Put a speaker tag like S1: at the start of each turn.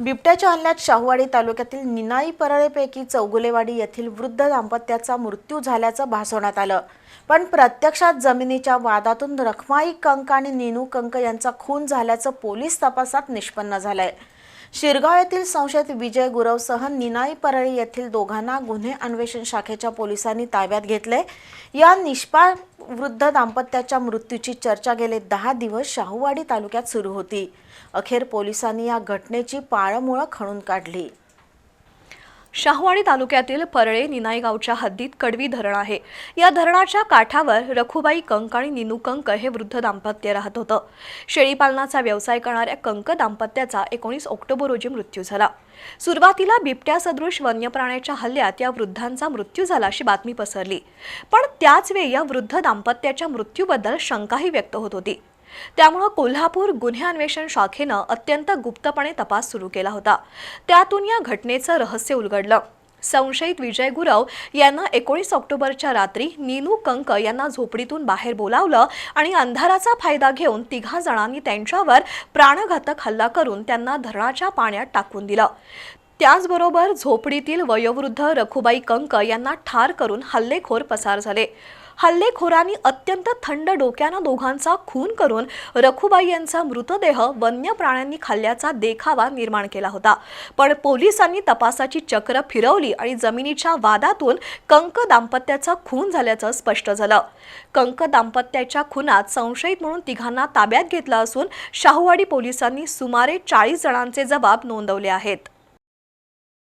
S1: बिबट्याच्या हल्ल्यात शाहूवाडी तालुक्यातील निनाई परळेपैकी चौगुलेवाडी येथील वृद्ध दाम्पत्याचा मृत्यू झाल्याचं भासवण्यात आलं. पण प्रत्यक्षात जमिनीच्या वादातून रखमाई कंक आणि नीनू कंक यांचा खून झाल्याचं पोलीस तपासात निष्पन्न झालंय. शिरगाव येथील संशयित विजय गुरवसह निनाई परळी येथील दोघांना गुन्हे अन्वेषण शाखेच्या पोलिसांनी ताब्यात घेतले. या निष्पाळ वृद्ध दाम्पत्याच्या मृत्यूची चर्चा गेले दहा दिवस शाहूवाडी तालुक्यात सुरू होती. अखेर पोलिसांनी या घटनेची पाळमुळं खणून काढली.
S2: शाहूवाडी तालुक्यातील परळे निनाई गावच्या हद्दीत कडवी धरण आहे. या धरणाच्या काठावर रखुबाई कंक आणि निनू कंक हे वृद्ध दाम्पत्य राहत होतं. शेळीपालनाचा व्यवसाय करणाऱ्या कंक दाम्पत्याचा एकोणीस ऑक्टोबर रोजी मृत्यू झाला. सुरुवातीला बिबट्यासदृश वन्य प्राण्याच्या हल्ल्यात या वृद्धांचा मृत्यू झाला अशी बातमी पसरली. पण त्याच वेळी या वृद्ध दाम्पत्याच्या मृत्यूबद्दल शंकाही व्यक्त होत होती. त्यामुळं कोल्हापूर गुन्हे अन्वेषण शाखेनं अत्यंत गुप्तपणे तपास सुरू केला होता. त्यातून या घटनेचं रहस्य उलगडलं. संशयित विजय गुरव यांना एकोणीस ऑक्टोबरच्या रात्री नीनू कंक यांना झोपडीतून बाहेर बोलावलं आणि अंधाराचा फायदा घेऊन तिघा जणांनी त्यांच्यावर प्राणघातक हल्ला करून त्यांना धरणाच्या पाण्यात टाकून दिलं. त्याचबरोबर झोपडीतील वयोवृद्ध रखुबाई कंक यांना ठार करून हल्लेखोर पसार झाले. हल्लेखोरांनी अत्यंत थंड डोक्यानं दोघांचा खून करून रखुबाई यांचा मृतदेह वन्य प्राण्यांनी खाल्ल्याचा देखावा निर्माण केला होता. पण पोलिसांनी तपासाची चक्र फिरवली आणि जमिनीच्या वादातून कंक दाम्पत्याचा खून झाल्याचं स्पष्ट झालं. कंक दाम्पत्याच्या खुनात संशयित म्हणून तिघांना ताब्यात घेतलं असून शाहूवाडी पोलिसांनी सुमारे चाळीस जणांचे जबाब नोंदवले आहेत.